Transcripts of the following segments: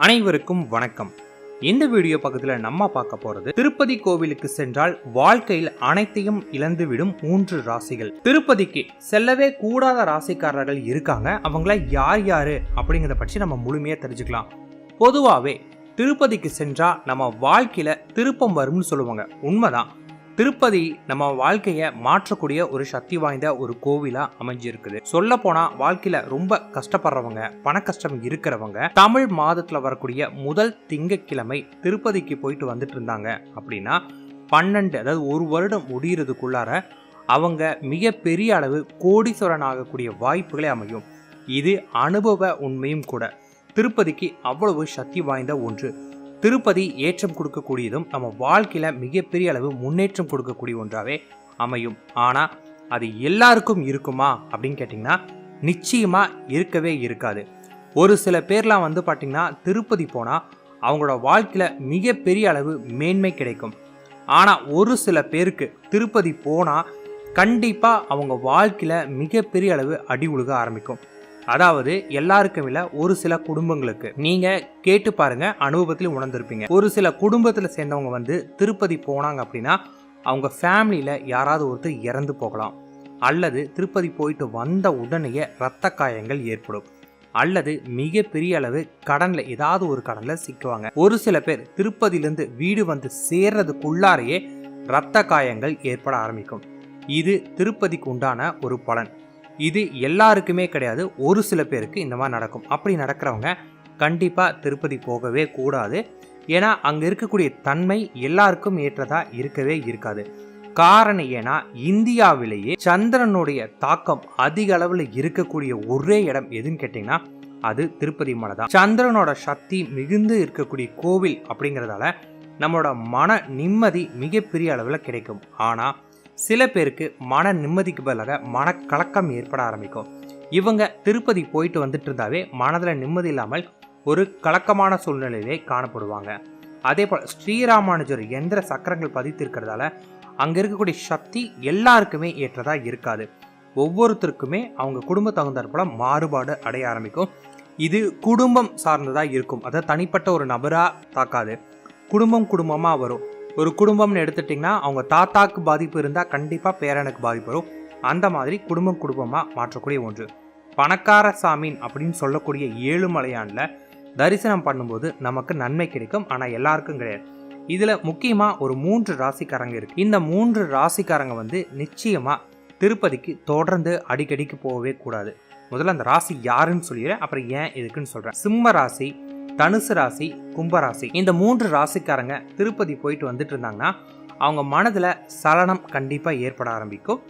அனைவருக்கும் வணக்கம். இந்த வீடியோ பக்கத்தில் நம்ம பார்க்க போறது திருப்பதி கோவிலுக்கு சென்றால் வாழ்க்கையில் அனைத்தையும் இழந்துவிடும் மூன்று ராசிகள். திருப்பதிக்கு செல்லவே கூடாத ராசிக்காரர்கள் இருக்காங்க. அவங்கள யார் யாரு அப்படிங்கிறத பற்றி நம்ம முழுமையா தெரிஞ்சுக்கலாம். பொதுவாகவே திருப்பதிக்கு சென்றா நம்ம வாழ்க்கையில திருப்பம் வரும்னு சொல்லுவாங்க. உண்மைதான். திருப்பதி நம்ம வாழ்க்கையை மாற்றக்கூடிய ஒரு சக்தி வாய்ந்த ஒரு கோவிலாக அமைஞ்சிருக்குது. சொல்ல போனால் வாழ்க்கையில் ரொம்ப கஷ்டப்படுறவங்க பண கஷ்டம் இருக்கிறவங்க தமிழ் மாதத்தில் வரக்கூடிய முதல் திங்கட்கிழமை திருப்பதிக்கு போயிட்டு வந்துட்டு இருந்தாங்க அப்படின்னா பன்னெண்டு அதாவது ஒரு வருடம் முடிகிறதுக்குள்ளார அவங்க மிக பெரிய அளவு கோடீஸ்வரன் ஆகக்கூடிய வாய்ப்புகளே அமையும். இது அனுபவ உண்மையும் கூட. திருப்பதிக்கு அவ்வளவு சக்தி வாய்ந்த ஒன்று. திருப்பதி ஏற்றம் கொடுக்கக்கூடியதும் நம்ம வாழ்க்கையில் மிகப்பெரிய அளவு முன்னேற்றம் கொடுக்கக்கூடிய ஒன்றாகவே அமையும். ஆனால் அது எல்லாருக்கும் இருக்குமா அப்படின்னு கேட்டிங்கன்னா நிச்சயமாக இருக்கவே இருக்காது. ஒரு சில பேர்லாம் வந்து பார்த்திங்கன்னா திருப்பதி போனால் அவங்களோட வாழ்க்கையில் மிகப்பெரிய அளவு மேன்மை கிடைக்கும். ஆனால் ஒரு சில பேருக்கு திருப்பதி போனால் கண்டிப்பாக அவங்க வாழ்க்கையில் மிகப்பெரிய அளவு அடி உழுக ஆரம்பிக்கும். அதாவது எல்லாருக்கும் இல்ல ஒரு சில குடும்பங்களுக்கு. நீங்க கேட்டு பாருங்க அனுபவத்திலும் உணர்ந்திருப்பீங்க. ஒரு சில குடும்பத்தில் சேர்ந்தவங்க வந்து திருப்பதி போனாங்க அப்படின்னா அவங்க ஃபேமிலியில யாராவது ஒருத்தர் இறந்து போகலாம். அல்லது திருப்பதி போயிட்டு வந்த உடனேயே இரத்த காயங்கள் ஏற்படும். அல்லது மிக பெரிய அளவு கடன்ல ஏதாவது ஒரு கடன்ல சிக்குவாங்க. ஒரு சில பேர் திருப்பதியிலிருந்து வீடு வந்து சேர்றதுக்குள்ளாரையே இரத்த காயங்கள் ஏற்பட ஆரம்பிக்கும். இது திருப்பதிக்கு உண்டான ஒரு பலன். இது எல்லாருக்குமே கிடையாது. ஒரு சில பேருக்கு இந்த மாதிரி நடக்கும். அப்படி நடக்கிறவங்க கண்டிப்பாக திருப்பதி போகவே கூடாது. ஏன்னா அங்கே இருக்கக்கூடிய தன்மை எல்லாருக்கும் ஏற்றதாக இருக்கவே இருக்காது. காரணம் ஏன்னா இந்தியாவிலேயே சந்திரனுடைய தாக்கம் அதிக அளவில் இருக்கக்கூடிய ஒரே இடம் எதுன்னு கேட்டிங்கன்னா அது திருப்பதி மலை தான். சந்திரனோட சக்தி மிகுந்து இருக்கக்கூடிய கோவில் அப்படிங்கிறதால நம்மளோட மன நிம்மதி மிகப்பெரிய அளவில் கிடைக்கும். ஆனால் சில பேருக்கு மன நிம்மதிக்கு பதிலாக மனக்கலக்கம் ஏற்பட ஆரம்பிக்கும். இவங்க திருப்பதி போயிட்டு வந்துட்டு இருந்தாவே மனதில் நிம்மதி இல்லாமல் ஒரு கலக்கமான சூழ்நிலையிலே காணப்படுவாங்க. அதே போல் ஸ்ரீராமானுஜர் எந்திர சக்கரங்கள் பதித்திருக்கிறதால அங்கே இருக்கக்கூடிய சக்தி எல்லாருக்குமே ஏற்றதாக இருக்காது. ஒவ்வொருத்தருக்குமே அவங்க குடும்ப தகுந்தாற் மாறுபாடு அடைய ஆரம்பிக்கும். இது குடும்பம் சார்ந்ததாக இருக்கும். அதாவது தனிப்பட்ட ஒரு நபராக தாக்காது. குடும்பம் குடும்பமாக வரும். ஒரு குடும்பம்னு எடுத்துட்டிங்கன்னா அவங்க தாத்தாக்கு பாதிப்பு இருந்தால் கண்டிப்பாக பேரனுக்கு பாதிப்பு வரும். அந்த மாதிரி குடும்பம் குடும்பமாக மாற்றக்கூடிய ஒன்று. பணக்கார சாமின் அப்படின்னு சொல்லக்கூடிய ஏழுமலையானில் தரிசனம் பண்ணும்போது நமக்கு நன்மை கிடைக்கும் ஆனால் எல்லாருக்கும் கிடையாது. இதில் முக்கியமாக ஒரு மூன்று ராசிக்காரங்க இருக்குது இந்த மூன்று ராசிக்காரங்க வந்து நிச்சயமாக திருப்பதிக்கு தொடர்ந்து அடிக்கடிக்கு போகவே கூடாது. முதல்ல அந்த ராசி யாருன்னு சொல்லிடுறேன் அப்புறம் ஏன் இதுக்குன்னு சொல்கிறேன் சிம்ம ராசி தனுசு ராசி கும்பராசி இந்த மூன்று ராசிக்காரங்க திருப்பதி போயிட்டு வந்துட்டு இருந்தாங்கன்னா அவங்க மனதில் சலனம் கண்டிப்பாக ஏற்பட ஆரம்பிக்கும்.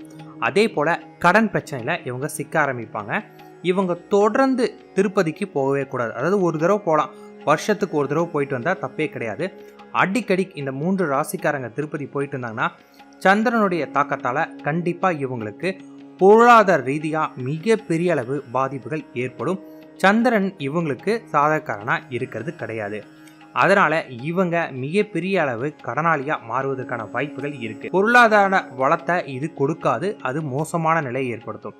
அதே போல் கடன் பிரச்சனையில் இவங்க சிக்க ஆரம்பிப்பாங்க. இவங்க தொடர்ந்து திருப்பதிக்கு போகவே கூடாது. அதாவது ஒரு தடவை போகலாம் வருஷத்துக்கு ஒரு தடவை போயிட்டு வந்தால் தப்பே கிடையாது. அடிக்கடி இந்த மூன்று ராசிக்காரங்க திருப்பதி போயிட்டு இருந்தாங்கன்னா சந்திரனுடைய தாக்கத்தால் கண்டிப்பாக இவங்களுக்கு பொருளாதார ரீதியாக மிக பெரிய அளவு பாதிப்புகள் ஏற்படும். சந்திரன் இவங்களுக்கு சாதகக்காரனாக இருக்கிறது கிடையாது. அதனால் இவங்க மிகப்பெரிய அளவு கடனாளியாக மாறுவதற்கான வாய்ப்புகள் இருக்குது பொருளாதார வளத்தை இது கொடுக்காது அது மோசமான நிலையை ஏற்படுத்தும்.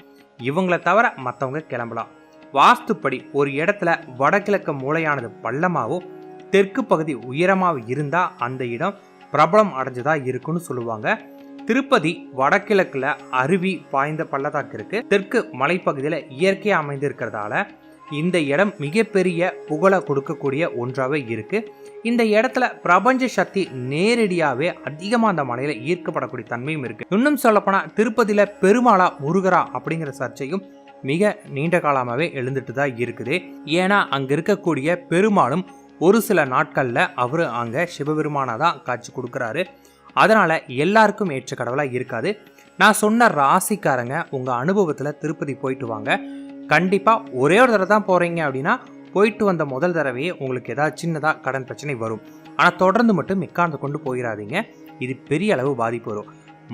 இவங்களை தவிர மற்றவங்க கிளம்பலாம். வாஸ்துப்படி ஒரு இடத்துல வடகிழக்கு மூளையானது பள்ளமாகவும் தெற்கு பகுதி உயரமாக இருந்தால் அந்த இடம் பிரபலம் அடைஞ்சதாக இருக்குன்னு சொல்லுவாங்க. திருப்பதி வடகிழக்கில் அருவி பாய்ந்த பள்ளத்தாக்கு இருக்கு. தெற்கு மலைப்பகுதியில் இயற்கையாக அமைந்திருக்கிறதால இந்த இடம் மிகப்பெரிய புகழை கொடுக்கக்கூடிய ஒன்றாகவே இருக்கு. இந்த இடத்துல பிரபஞ்ச சக்தி நேரடியாகவே அதிகமாக அந்த மலையில் ஈர்க்கப்படக்கூடிய தன்மையும் இருக்கு. இன்னும் சொல்லப்போனால் திருப்பதியில் பெருமாளா முருகரா அப்படிங்கிற சர்ச்சையும் மிக நீண்ட காலமாகவே எழுந்துட்டு தான் இருக்குது. ஏன்னா அங்கே இருக்கக்கூடிய பெருமாளும் ஒரு சில நாட்களில் அவர் அங்கே சிவபெருமானாக தான் காட்சி கொடுக்குறாரு. அதனால் எல்லாருக்கும் ஏற்ற கடவுளாக இருக்காது. நான் சொன்ன ராசிக்காரங்க உங்கள் அனுபவத்தில் திருப்பதி போயிட்டு வாங்க. கண்டிப்பாக ஒரே ஒரு தடவை தான் போகிறீங்க அப்படின்னா போயிட்டு வந்த முதல் தடவையே உங்களுக்கு ஏதாவது சின்னதாக கடன் பிரச்சனை வரும். ஆனால் தொடர்ந்து மட்டும் மிக்காந்து கொண்டு போயிடாதீங்க இது பெரிய அளவு பாதிப்பு வரும்.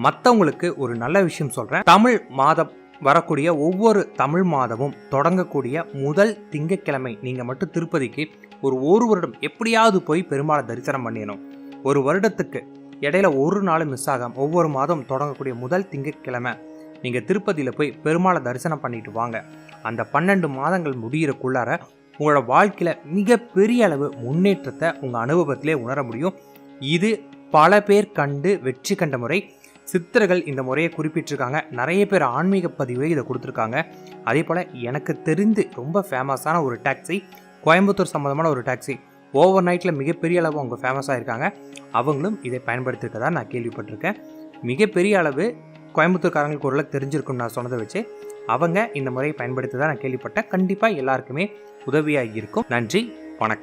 மற்றவங்களுக்கு ஒரு நல்ல விஷயம் சொல்கிறேன் தமிழ் மாதம் வரக்கூடிய ஒவ்வொரு தமிழ் மாதமும் தொடங்கக்கூடிய முதல் திங்கக்கிழமை நீங்கள் மட்டும் திருப்பதிக்கு ஒரு ஒரு வருடம் எப்படியாவது போய் பெருமாளை தரிசனம் பண்ணிடணும். ஒரு வருடத்துக்கு இடையில ஒரு நாள் மிஸ் ஆகாம ஒவ்வொரு மாதம் தொடங்கக்கூடிய முதல் திங்கட்கிழமை நீங்கள் திருப்பதியில் போய் பெருமாளை தரிசனம் பண்ணிட்டு வாங்க. அந்த பன்னெண்டு மாதங்கள் முடிகிறக்குள்ளார உங்களோட வாழ்க்கையில் மிகப்பெரிய அளவு முன்னேற்றத்தை உங்கள் அனுபவத்திலே உணர முடியும். இது பல பேர் கண்டு வெற்றி கண்ட முறை. சித்தர்கள் இந்த முறையை குறிப்பிட்டிருக்காங்க. நிறைய பேர் ஆன்மீக பதிவை இதை கொடுத்துருக்காங்க. அதே போல் எனக்கு தெரிந்து ரொம்ப ஃபேமஸான ஒரு டாக்ஸி கோயம்புத்தூர் சம்மந்தமான ஒரு டாக்ஸி ஓவர் நைட்டில் மிகப்பெரிய அளவு அவங்க ஃபேமஸாக இருக்காங்க அவங்களும் இதை பயன்படுத்தியிருக்கதா நான் கேள்விப்பட்டிருக்கேன். மிகப்பெரிய அளவு கோயம்புத்தூர்காரங்களுக்கு ஓரளவுக்கு தெரிஞ்சிருக்குன்னு நான் சொன்னதை வச்சு அவங்க இந்த முறையை பயன்படுத்தி தான் நான் கேள்விப்பட்டேன். கண்டிப்பாக எல்லாருக்குமே உதவியாக இருக்கும் நன்றி வணக்கம்.